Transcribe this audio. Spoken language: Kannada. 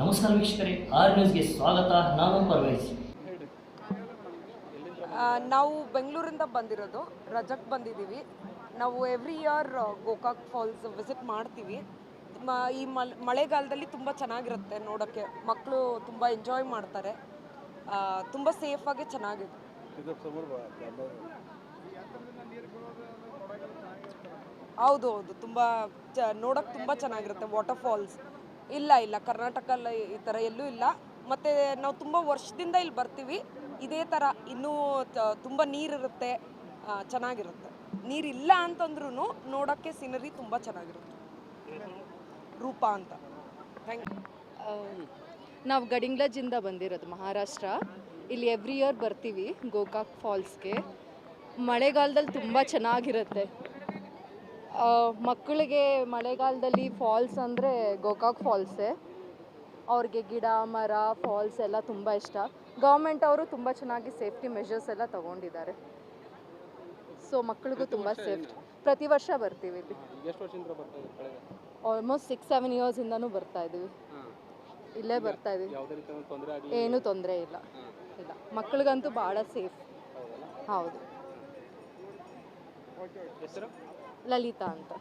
ನಮಸ್ಕಾರ ವೀಕ್ಷಕರೇ, ಆರ್ ನ್ಯೂಸ್ಗೆ ಸ್ವಾಗತ, ನಾನು ಪರ್ವೇಜ್ ನಾವು ಬೆಂಗಳೂರಿಂದ ಬಂದಿರೋದು ರಜಕ್ಕೆ ಬಂದಿದ್ದೀವಿ. ನಾವು every year Gokak falls visit ಮಾಡ್ತೀವಿ. ಈ ಮಳೆಗಾಲದಲ್ಲಿ ತುಂಬ ಚೆನ್ನಾಗಿರುತ್ತೆ ನೋಡೋಕ್ಕೆ. ಮಕ್ಕಳು ತುಂಬ ಎಂಜಾಯ್ ಮಾಡ್ತಾರೆ. ತುಂಬ ಸೇಫಾಗಿ ಚೆನ್ನಾಗಿದೆ. ಹೌದು ಹೌದು. ತುಂಬ ಚ ನೋಡೋಕ್ಕೆ ತುಂಬ ಚೆನ್ನಾಗಿರುತ್ತೆ ವಾಟರ್ ಫಾಲ್ಸ್ ಇಲ್ಲ ಇಲ್ಲ. ಕರ್ನಾಟಕದಲ್ಲಿ ಈ ಥರ ಎಲ್ಲೂ ಇಲ್ಲ. ಮತ್ತು ನಾವು ತುಂಬ ವರ್ಷದಿಂದ ಇಲ್ಲಿ ಬರ್ತೀವಿ. ಇದೇ ಥರ ಇನ್ನೂ ತುಂಬ ನೀರಿರುತ್ತೆ. ಚೆನ್ನಾಗಿರುತ್ತೆ. ನೀರಿಲ್ಲ ಅಂತಂದ್ರೂ ನೋಡೋಕ್ಕೆ ಸೀನರಿ ತುಂಬ ಚೆನ್ನಾಗಿರುತ್ತೆ. ರೂಪ ಅಂತ. ಥ್ಯಾಂಕ್ ನಾವು ಗಡಿಂಗ್ಲಜಿಂದ ಬಂದಿರೋದು ಮಹಾರಾಷ್ಟ್ರ. ಇಲ್ಲಿ ಎವ್ರಿ ಇಯರ್ ಬರ್ತೀವಿ ಗೋಕಾಕ್ ಫಾಲ್ಸ್ಗೆ. ಮಳೆಗಾಲದಲ್ಲಿ ತುಂಬ ಚೆನ್ನಾಗಿರುತ್ತೆ. ಮಕ್ಕಳಿಗೆ ಮಳೆಗಾಲದಲ್ಲಿ ಫಾಲ್ಸ್ ಅಂದರೆ ಗೋಕಾಕ್ ಫಾಲ್ಸೇ ಅವ್ರಿಗೆ ಗಿಡ ಮರ ಫಾಲ್ಸ್ ಎಲ್ಲ ತುಂಬ ಇಷ್ಟ. ಗೌರ್ಮೆಂಟ್ ಅವರು ತುಂಬ ಚೆನ್ನಾಗಿ ಸೇಫ್ಟಿ ಮೆಷರ್ಸ್ ಎಲ್ಲ ತಗೊಂಡಿದ್ದಾರೆ. ಸೊ ಮಕ್ಕಳಿಗೂ ತುಂಬ ಸೇಫ್ಟಿ ಪ್ರತಿ ವರ್ಷ ಬರ್ತೀವಿ ಇಲ್ಲಿ. ಆಲ್ಮೋಸ್ಟ್ ಸಿಕ್ಸ್ ಸೆವೆನ್ ಇಯರ್ಸಿಂದನೂ ಬರ್ತಾ ಇದ್ದೀವಿ ಇಲ್ಲೇ ಬರ್ತಾ ಇದ್ದೀವಿ ಏನೂ ತೊಂದರೆ ಇಲ್ಲ. ಇಲ್ಲ. ಮಕ್ಕಳಿಗಂತೂ ಭಾಳ ಸೇಫ್ ಹೌದು. ಹೆಸರು ಲಲಿತಾ ಅಂತ.